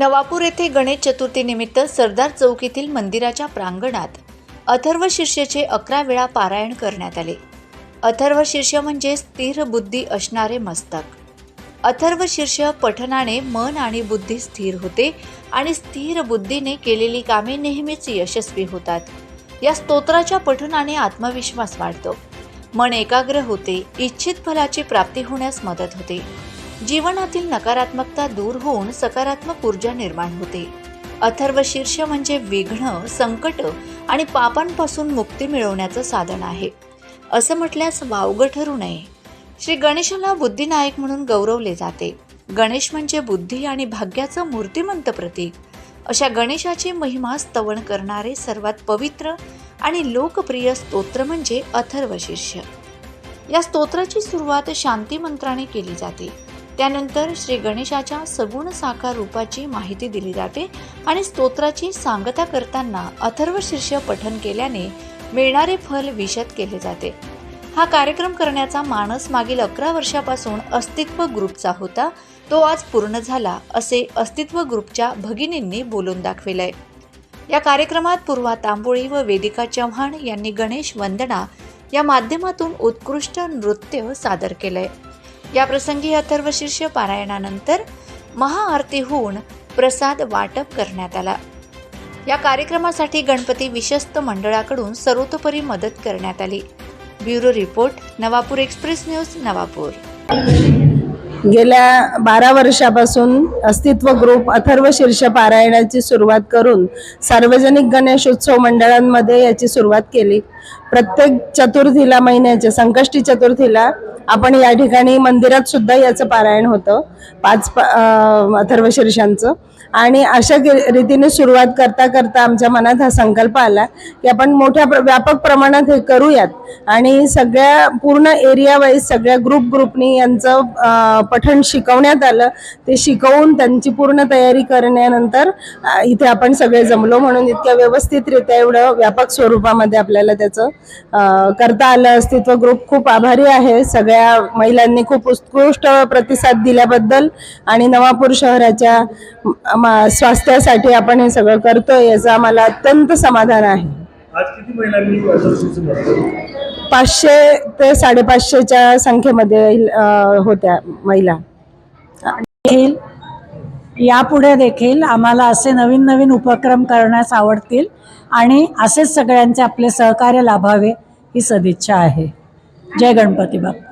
नवापूर येथे गणेश चतुर्थीनिमित्त सरदार चौक येथील मंदिराच्या प्रांगणात अथर्व शीर्षेचे अकरा वेळा पारायण करण्यात आले. अथर्व शीर्ष म्हणजे स्थिर बुद्धी असणारे मस्तक. अथर्व शीर्ष पठनाने मन आणि बुद्धी स्थिर होते आणि स्थिर बुद्धीने केलेली कामे नेहमीच यशस्वी होतात. या स्तोत्राच्या पठनाने आत्मविश्वास वाढतो. मन एकाग्र होते इच्छित फलाची प्राप्ती होण्यास मदत होते. जीवनातील नकारात्मकता दूर होऊन सकारात्मक ऊर्जा निर्माण होते. अथर्व शीर्ष म्हणजे विघ्न संकट आणि पापांपासून मुक्ती मिळवण्याचं साधन आहे. असं म्हटल्यास वावगं ठरू नये. श्री गणेशाला बुद्धिनायक म्हणून गौरवले जाते. गणेश म्हणजे बुद्धी आणि भाग्याचं मूर्तिमंत प्रतीक. अशा गणेशाची महिमा स्तवन करणारे सर्वात पवित्र आणि लोकप्रिय स्तोत्र म्हणजे अथर्वशिष्य या स्तोत्राची सुरुवात शांती मंत्राने केली जाते. त्यानंतर श्री गणेशाच्या सगुण साकार रूपाची माहिती दिली जाते आणि स्तोत्राची सांगता करताना अथर्व शीर्ष पठन केल्याने मिळणारे फल विशद केले जाते. हा कार्यक्रम करण्याचा मानस मागील अकरा वर्षापासून अस्तित्व ग्रुपचा होता. तो आज पूर्ण झाला असे अस्तित्व ग्रुपच्या भगिनींनी बोलून दाखविलंय. या कार्यक्रमात पूर्वा तांबोळी व वेदिका चव्हाण यांनी गणेश वंदना या माध्यमातून उत्कृष्ट नृत्य सादर केलंय. या प्रसंगी अथर्वशीर्ष पारायणानंतर महाआरती होऊन प्रसाद वाटप करण्यात आला. या कार्यक्रमासाठी गणपती विश्वस्त मंडळाकडून सर्वतोपरी मदत करण्यात आली. Bureau report Navapur express news Navapur. गेल्या बारा वर्षापासून अस्तित्व ग्रुप अथर्व शीर्ष पारायणाची सुरुवात करून सार्वजनिक गणेशोत्सव मंडळांमध्ये याची सुरुवात केली. प्रत्येक चतुर्थीला महिन्याच्या संकष्टी चतुर्थीला आपण या ठिकाणी मंदिरात सुद्धा याचं पारायण होतं पाच प- अथर्व शीर्षांचं. आणि अशा रीतीने सुरुवात करता करता आमच्या मनात हा संकल्प आला की आपण मोठ्या प्र- व्यापक प्रमाणात हे करूयात. आणि सगळ्या पूर्ण एरिया वाईज सगळ्या ग्रुप ग्रुपनी यांचं पठण शिकवण्यात आलं. ते शिकवून त्यांची पूर्ण तयारी करण्यानंतर इथे आपण सगळे जमलो म्हणून इतक्या व्यवस्थितरित्या एवढं व्यापक स्वरूपामध्ये आपल्याला त्याचं करता आलं. अस्तित्व ग्रुप खूप आभारी आहे. सगळ्या महिलांनी खूप उत्कृष्ट प्रतिसाद दिल्याबद्दल आणि नवापूर शहराच्या स्वास्थ्यासाठी आपण हे सगळं करतोय याचं आम्हाला अत्यंत समाधान आहे. आज किती महिलांनी अथर्वशीचं म्हटलं पाचशे ते साडेपाचशेच्या संख्येमध्ये होत्या महिला. देखील यापुढे देखील आम्हाला असे नवीन नवीन उपक्रम करण्यास आवडतील आणि असेच सगळ्यांचे आपले सहकार्य लाभावे ही सदिच्छा आहे. जय गणपती बाप्पा.